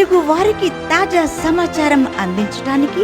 తెలుగు వారికి తాజా సమాచారం అందించడానికి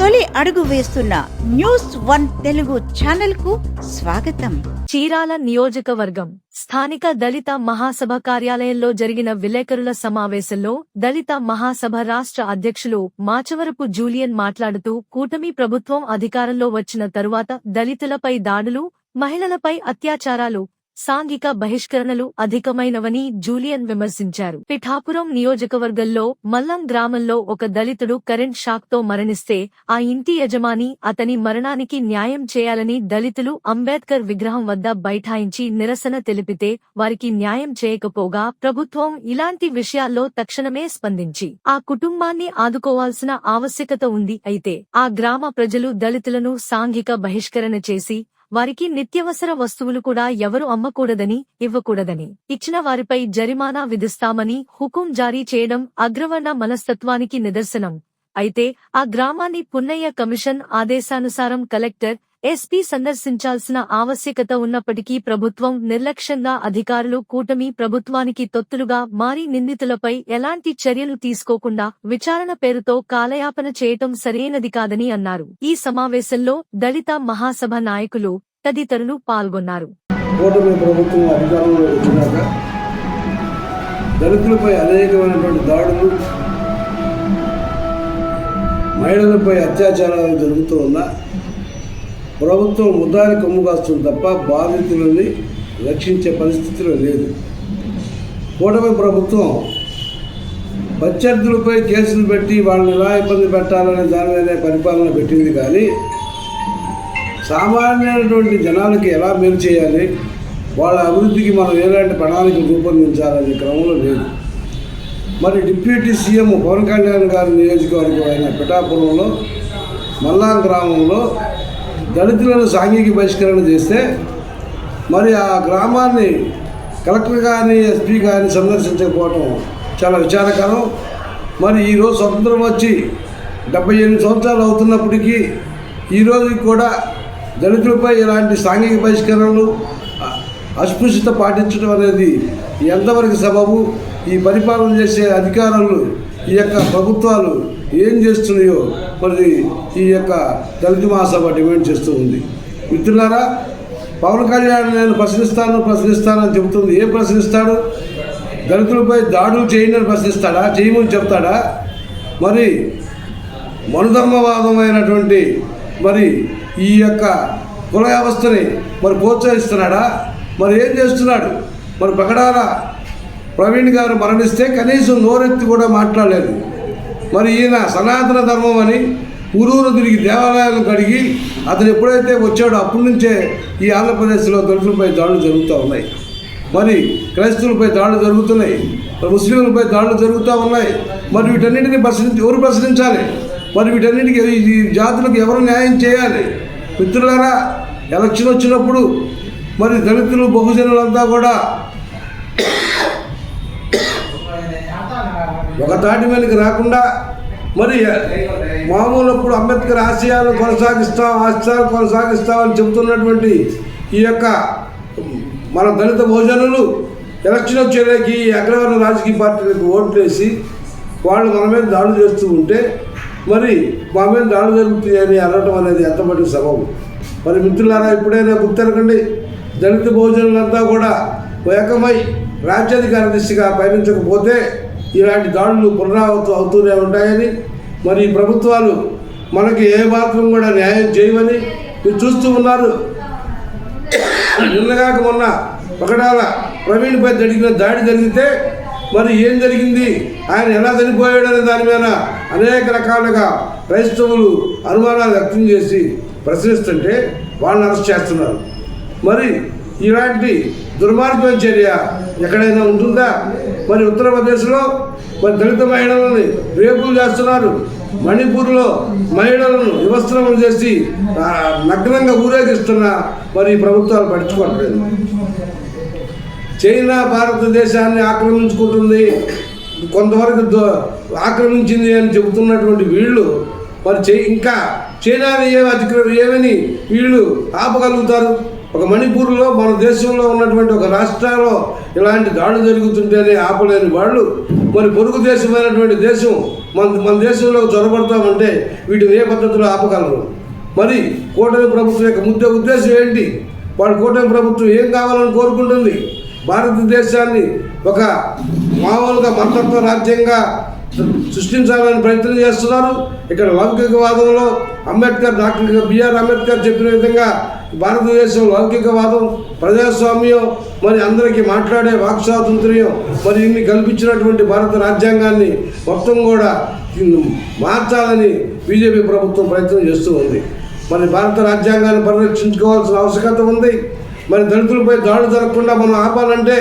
తొలి అడుగు వేస్తున్న న్యూస్ వన్ తెలుగు ఛానల్కు స్వాగతం. చీరాల నియోజకవర్గం స్థానిక దళిత మహాసభ కార్యాలయంలో జరిగిన విలేకరుల సమావేశంలో దళిత మహాసభ రాష్ట్ర అధ్యక్షులు మాచవరపు జూలియన్ మాట్లాడుతూ కూటమి ప్రభుత్వం అధికారంలో వచ్చిన తరువాత దళితులపై దాడులు మహిళలపై అత్యాచారాలు సాంఘిక బహిష్కరణలు అధికమైనవని జూలియన్ విమర్శించారు. పిఠాపురం నియోజకవర్గంలో మల్లం గ్రామంలో ఒక దళితుడు కరెంట్ షాక్తో మరణిస్తే ఆ ఇంటి యజమాని అతని మరణానికి న్యాయం చేయాలని దళితులు అంబేద్కర్ విగ్రహం వద్ద బైఠాయించి నిరసన తెలిపితే వారికి న్యాయం చేయకపోగా ప్రభుత్వం ఇలాంటి విషయాల్లో తక్షణమే స్పందించి ఆ కుటుంబాన్ని ఆదుకోవాల్సిన ఆవశ్యకత ఉంది అయితే ఆ గ్రామ ప్రజలు దళితులను సాంఘిక బహిష్కరణ చేసి వారికి నిత్యవసర వస్తువులు కూడా ఎవరు అమ్మకూడదని ఇవ్వకూడదని. ఇచ్చిన వారిపై జరిమానా విధిస్తామని హుకుం జారీ చేయడం అగ్రవర్ణ మనస్తత్వానికి నిదర్శనం. అయితే ఆ గ్రామాన్ని పున్నయ్య కమిషన్ ఆదేశానుసారం కలెక్టర్ ఎస్పీ సందర్శించాల్సిన ఆవశ్యకత ఉన్నప్పటికీ ప్రభుత్వం నిర్లక్ష్యంగా అధికారులు కూటమి ప్రభుత్వానికి తొత్తులుగా మారి నిందితులపై ఎలాంటి చర్యలు తీసుకోకుండా విచారణ పేరుతో కాలయాపన చేయటం సరైనది కాదని అన్నారు. ఈ సమావేశంలో దళిత మహాసభ నాయకులు తదితరులు పాల్గొన్నారు. దళితులపై అనేకమైనటువంటి దాడులు మహిళలపై అత్యాచారాలు జరుగుతూ ఉన్నా ప్రభుత్వం ముద్దారి కొమ్ము కాస్తుంది తప్ప బాధితులని రక్షించే పరిస్థితిలో లేదు. కూటమి ప్రభుత్వం ప్రత్యర్థులపై కేసులు పెట్టి వాళ్ళని ఎలా ఇబ్బంది పెట్టాలనే దాని మీదే పరిపాలన పెట్టింది కానీ సామాన్యమైనటువంటి జనాలకి ఎలా మేలు చేయాలి? వాళ్ళ అభివృద్ధికి మనం ఎలాంటి ప్రణాళిక రూపొందించాలనే క్రమంలో లేదు. మరి డిప్యూటీ సీఎం పవన్ కళ్యాణ్ గారి నియోజకవర్గం అయిన పిఠాపురంలో మల్లాం గ్రామంలో దళితులను సాంఘిక బహిష్కరణ చేస్తే మరి ఆ గ్రామాన్ని కలెక్టర్ కానీ ఎస్పీ కానీ సందర్శించకపోవటం చాలా విచారకరం. మరి ఈరోజు స్వతంత్రం వచ్చి డెబ్బై ఎనిమిది సంవత్సరాలు అవుతున్నప్పటికీ ఈరోజుకి కూడా దళితులపై ఇలాంటి సాంఘిక బహిష్కరణలు అస్పృశ్యత పాటించడం అనేది ఎంతవరకు సబబు? ఈ పరిపాలన చేసే అధికారులు ఈ యొక్క ప్రభుత్వాలు ఏం చేస్తున్నాయో మరి ఈ యొక్క దళిత మహాసభ డిమాండ్ చేస్తూ ఉంది. మిత్రులారా పవన్ కళ్యాణ్ నేను ప్రశ్నిస్తాను ప్రశ్నిస్తానని చెబుతుంది. ఏం ప్రశ్నిస్తాడు? దళితులపై దాడులు చేయనని ప్రశ్నిస్తాడా? చేయమని చెప్తాడా? మరి మనుధర్మవాదమైనటువంటి మరి ఈ యొక్క కుల వ్యవస్థని మరి ప్రోత్సహిస్తున్నాడా? మరి ఏం చేస్తున్నాడు? మరి పకడాల ప్రవీణ్ గారు మరణిస్తే కనీసం నోరెత్తి కూడా మాట్లాడలేదు. మరి ఈయన సనాతన ధర్మం అని ఊరూరు తిరిగి దేవాలయాలను కడిగి అతను ఎప్పుడైతే వచ్చాడో అప్పటి నుంచే ఈ ఆంధ్రప్రదేశ్లో దళితులపై దాడులు జరుగుతూ ఉన్నాయి. మరి క్రైస్తవులపై దాడులు జరుగుతున్నాయి. మరి ముస్లింలపై దాడులు జరుగుతూ ఉన్నాయి. మరి వీటన్నిటిని ప్రశ్నించి ఎవరు ప్రశ్నించాలి? మరి వీటన్నిటికి ఈ జాతులకు ఎవరు న్యాయం చేయాలి? మిత్రులారా ఎలక్షన్ వచ్చినప్పుడు మరి దళితులు బహుజనులంతా కూడా ఒక తాటి మీదకి రాకుండా మరి మామూలప్పుడు అంబేద్కర్ ఆశయాలను కొనసాగిస్తాం ఆశయాలు కొనసాగిస్తామని చెబుతున్నటువంటి ఈ యొక్క మన దళిత భోజనులు ఎలక్షన్ వచ్చేదానికి ఈ అగ్రవర్ణ రాజకీయ పార్టీలకు ఓట్లు వేసి వాళ్ళు మన మీద దాడులు చేస్తూ ఉంటే మరి మా మీద దాడులు జరుగుతాయని అనడం అనేది ఎంత మటుకు సబబు. మరి మిత్రులారా ఇప్పుడైనా గుర్తెరకండి దళిత భోజనులంతా కూడా ఏకమై రాజ్యాధికార దిశగా పయనించకపోతే ఇలాంటి దాడులు పునరావృతం అవుతూనే ఉంటాయని మరి ప్రభుత్వాలు మనకి ఏ మాత్రం కూడా న్యాయం చేయమని మీరు చూస్తూ ఉన్నారు. నిన్నగాక మొన్న ఒకటాల ప్రవీణ్పై జరిగిన దాడి జరిగితే మరి ఏం జరిగింది? ఆయన ఎలా చనిపోయాడనే దాని మీద అనేక రకాలుగా క్రైస్తవులు అనుమానాలు వ్యక్తం చేసి ప్రశ్నిస్తుంటే వాళ్ళని అరెస్ట్ చేస్తున్నారు. మరి ఇలాంటి దుర్మార్గం చర్య ఎక్కడైనా ఉంటుందా? మరి ఉత్తరప్రదేశ్లో మరి దళిత మహిళలని రేపులు చేస్తున్నారు. మణిపూర్లో మహిళలను వివస్త్రములు చేసి నగ్నంగా ఊరేగిస్తున్న మరి ప్రభుత్వాలు పట్టించుకోవట్లేదు. చైనా భారతదేశాన్ని ఆక్రమించుకుంటుంది. కొంతవరకు ఆక్రమించింది అని చెబుతున్నటువంటి వీళ్ళు మరి చై ఇంకా చైనాని ఏమి అధికారులు ఏమని వీళ్ళు ఆపగలుగుతారు? ఒక మణిపూర్లో మన దేశంలో ఉన్నటువంటి ఒక రాష్ట్రాల్లో ఇలాంటి దాడులు జరుగుతుంటేనే ఆపలేని వాళ్ళు. మరి పొరుగు దేశమైనటువంటి దేశం మన మన దేశంలో చొరబడతామంటే వీటిని ఏ పద్ధతిలో ఆపగలరు? మరి కూటమి ప్రభుత్వం యొక్క ముద్ద ఉద్దేశం ఏంటి? వాళ్ళ కూటమి ప్రభుత్వం ఏం కావాలని కోరుకుంటుంది? భారతదేశాన్ని ఒక మామూలుగా మతత్వ రాజ్యంగా సృష్టించాలని ప్రయత్నం చేస్తున్నారు. ఇక్కడ లౌకికవాదంలో అంబేద్కర్ డాక్టర్ బిఆర్ అంబేద్కర్ చెప్పిన విధంగా భారతదేశం లౌకికవాదం ప్రజాస్వామ్యం మరి అందరికీ మాట్లాడే వాక్ స్వాతంత్ర్యం మరి ఇన్ని కల్పించినటువంటి భారత రాజ్యాంగాన్ని మొత్తం కూడా మార్చాలని బీజేపీ ప్రభుత్వం ప్రయత్నం చేస్తూ ఉంది. మరి భారత రాజ్యాంగాన్ని పరిరక్షించుకోవాల్సిన ఆవశ్యకత ఉంది. మరి దళితులపై దాడులు జరగకుండా మనం ఆపాలంటే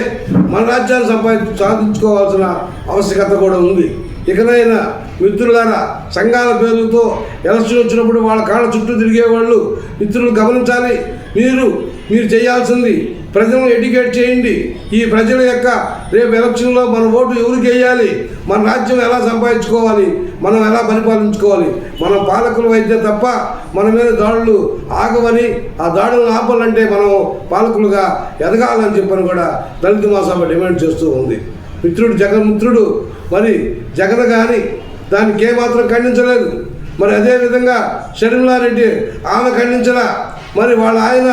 మన రాజ్యాన్ని సంపాది సాధించుకోవాల్సిన ఆవశ్యకత కూడా ఉంది. ఇకనైనా మిత్రులారా సంఘాల పేర్లతో ఎలక్షన్ వచ్చినప్పుడు వాళ్ళ కాళ్ళ చుట్టూ తిరిగేవాళ్ళు మిత్రులు గమనించాలి. మీరు మీరు చేయాల్సింది ప్రజలను ఎడ్యుకేట్ చేయండి. ఈ ప్రజల యొక్క రేపు ఎలక్షన్లో మన ఓటు ఎవరికి వేయాలి? మన రాజ్యం ఎలా సంపాదించుకోవాలి? మనం ఎలా పరిపాలించుకోవాలి? మన పాలకులు అయితే తప్ప మన మీద దాడులు ఆగవని ఆ దాడులను ఆపాలంటే మనం పాలకులుగా ఎదగాలని చెప్పని కూడా దళిత మహాసభ డిమాండ్ చేస్తూ ఉంది. మిత్రుడు జగన్ మిత్రుడు మరి జగన్ కానీ దానికి ఏమాత్రం ఖండించలేదు. మరి అదేవిధంగా షర్మిలారెడ్డి ఆమె ఖండించలా. మరి వాళ్ళ ఆయన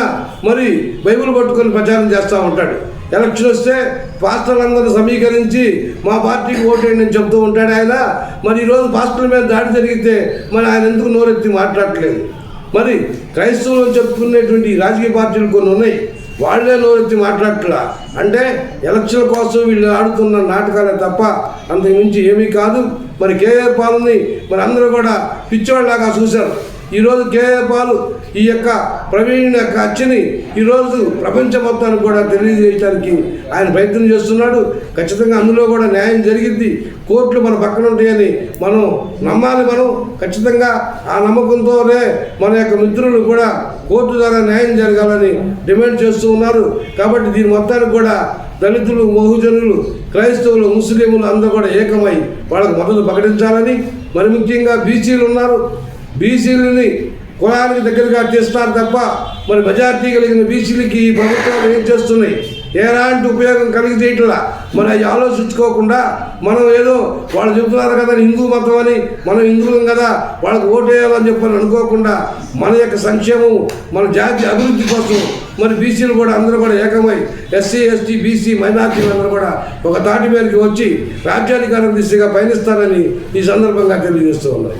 మరి బైబిల్ పట్టుకొని ప్రచారం చేస్తూ ఉంటాడు. ఎలక్షన్ వస్తే పాస్టర్లందరూ సమీకరించి మా పార్టీకి ఓటేయండి అని చెప్తూ ఉంటాడు ఆయన. మరి ఈరోజు పాస్టర్ల మీద దాడి జరిగితే మరి ఆయన ఎందుకు నోరెత్తి మాట్లాడట్లేదు? మరి క్రైస్తవులు చెప్పుకునేటువంటి రాజకీయ పార్టీలు కొన్ని ఉన్నాయి. వాళ్ళే నోరెత్తి మాట్లాడట్లా. అంటే ఎలక్షన్ల కోసం వీళ్ళు ఆడుతున్న నాటకాలే తప్ప అంతకుమించి ఏమీ కాదు. మరి కేఏ పాలని మరి అందరూ కూడా పిచ్చోళ్ళలాగా చూశారు. ఈరోజు కేఏ పాలు ఈ యొక్క ప్రవీణ్ యొక్క అచ్చని ఈరోజు ప్రపంచం మొత్తానికి కూడా తెలియజేయడానికి ఆయన ప్రయత్నం చేస్తున్నాడు. ఖచ్చితంగా అందులో కూడా న్యాయం జరిగింది కోర్టులు మన పక్కన ఉంటాయని మనం నమ్మాలి మనం. ఖచ్చితంగా ఆ నమ్మకంతోనే మన యొక్క మిత్రులు కూడా కోర్టు ద్వారా న్యాయం జరగాలని డిమాండ్ చేస్తూ ఉన్నారు. కాబట్టి దీని మొత్తానికి కూడా దళితులు బహుజనులు క్రైస్తవులు ముస్లింలు అందరూ కూడా ఏకమై వాళ్ళకు మద్దతు ప్రకటించాలని మరి ముఖ్యంగా బీసీలు ఉన్నారు. బీసీలని కులానికి దగ్గరగా తీస్తారు తప్ప మరి మెజార్టీ కలిగిన బీసీలకి ఈ ప్రభుత్వాలు ఏం చేస్తున్నాయి? ఎలాంటి ఉపయోగం కలిగి మనం మరి ఆలోచించుకోకుండా మనం ఏదో వాళ్ళు చెబుతున్నారు కదా హిందూ మతం అని మనం హిందువులం కదా వాళ్ళకి ఓటు వేయాలని చెప్పని అనుకోకుండా మన యొక్క సంక్షేమం మన జాతి అభివృద్ధి కోసం మరి బీసీలు కూడా అందరూ కూడా ఏకమై ఎస్సీ ఎస్టీ బీసీ మైనార్టీలు అందరూ కూడా ఒక తాటి మీదకి వచ్చి రాజ్యాధికారం దిశగా పయనిస్తారని ఈ సందర్భంగా తెలియజేస్తూ ఉన్నారు